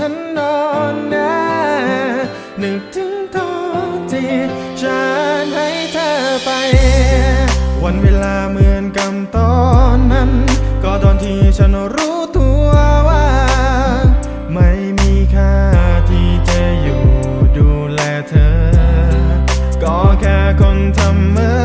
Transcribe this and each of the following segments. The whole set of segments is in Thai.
ฉันนอนแน่นึกถึงตอนที่ฉันให้เธอไป วันเวลาเหมือนกับตอนนั้น ก็ตอนที่ฉันรู้ตัวว่า ไม่มีค่าที่จะอยู่ดูแลเธอ ก็แค่คนธรรมด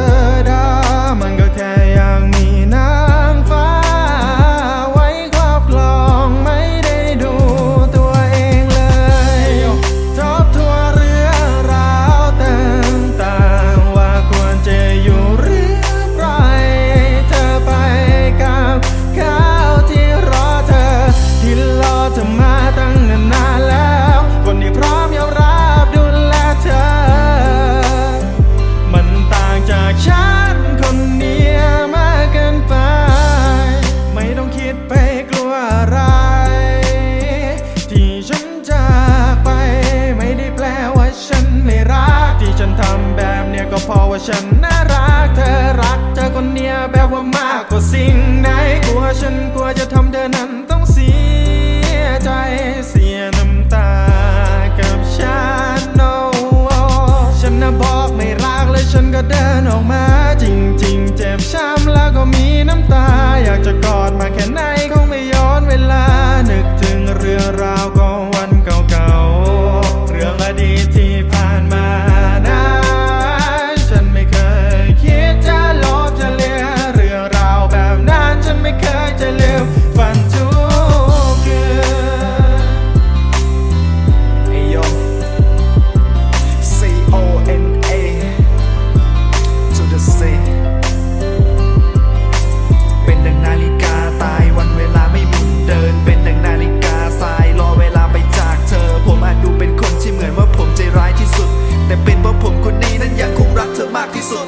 ฉันน่ารักเธอรักเธอคนเนี้ยแบบว่ามากกว่าสิ่งไหนกลัวฉันกลัวจะทำ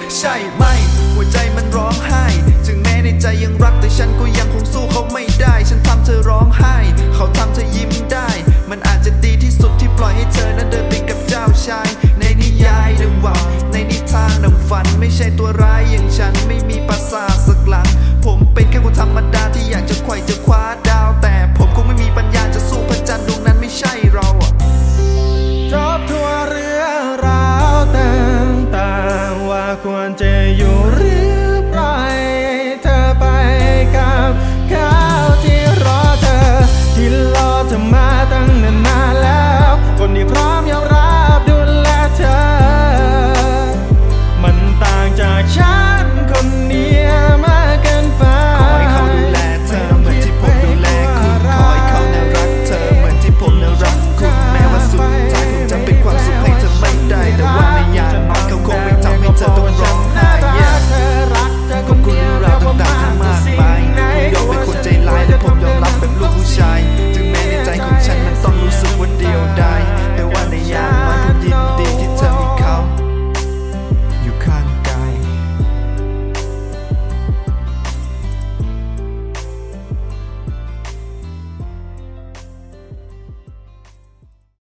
下一麦。